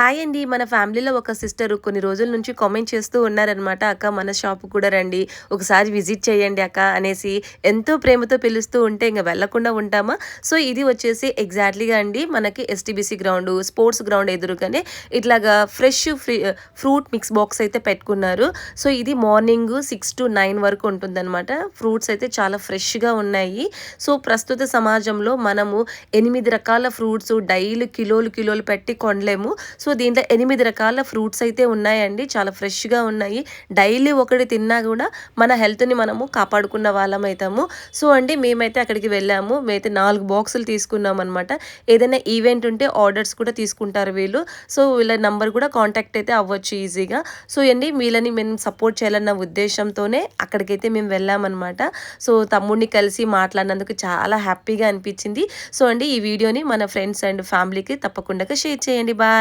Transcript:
Hi అండి. మన ఫ్యామిలీలో ఒక సిస్టర్ కొన్ని రోజుల నుంచి కామెంట్ చేస్తూ ఉన్నారనమాట అక్క మన షాప్ కూడా రండి. ఒకసారి విజిట్ చేయండి అక్క అనేసి ఎంతో ప్రేమతో పిలుస్తూ ఉంటే ఇంకా వెళ్ళకుండా ఉంటామా? సో ఇది వచ్చేసి ఎగ్జాక్ట్లీగా అండి. మనకి ఎస్టీబీసీ గ్రౌండ్ స్పోర్ట్స్ గ్రౌండ్ ఎదురుగానే ఇట్లాగా fresh free fruit mix box అయితే పెట్టుకున్నారు. సో ఇది మార్నింగ్ సిక్స్ టు నైన్ వరకు ఉంటుందన్నమాట. ఫ్రూట్స్ అయితే చాలా ఫ్రెష్గా ఉన్నాయి. సో ప్రస్తుత సమాజంలో మనము ఎనిమిది రకాల ఫ్రూట్స్ డైలీ కిలోలు కిలోలు పెట్టి కొనలేము. సో సో దీంట్లో ఎనిమిది రకాల ఫ్రూట్స్ అయితే ఉన్నాయండి. చాలా ఫ్రెష్గా ఉన్నాయి. డైలీ ఒకటి తిన్నా కూడా మన హెల్త్ని మనము కాపాడుకున్న వాళ్ళం అవుతాము సో అండి మేమైతే అక్కడికి వెళ్ళాము. మేమైతే నాలుగు బాక్సులు తీసుకున్నాం అనమాట ఏదైనా ఈవెంట్ ఉంటే ఆర్డర్స్ కూడా తీసుకుంటారు వీళ్ళు. సో వీళ్ళ నంబర్ కూడా కాంటాక్ట్ అయితే అవ్వచ్చు ఈజీగా. సో అండి వీళ్ళని మేము సపోర్ట్ చేయాలన్న ఉద్దేశంతోనే అక్కడికైతే మేము వెళ్ళామన్నమాట సో తమ్ముడిని కలిసి మాట్లాడినందుకు చాలా హ్యాపీగా అనిపించింది. సో అండి ఈ వీడియోని మన ఫ్రెండ్స్ అండ్ ఫ్యామిలీకి తప్పకుండా షేర్ చేయండి. బాయ్.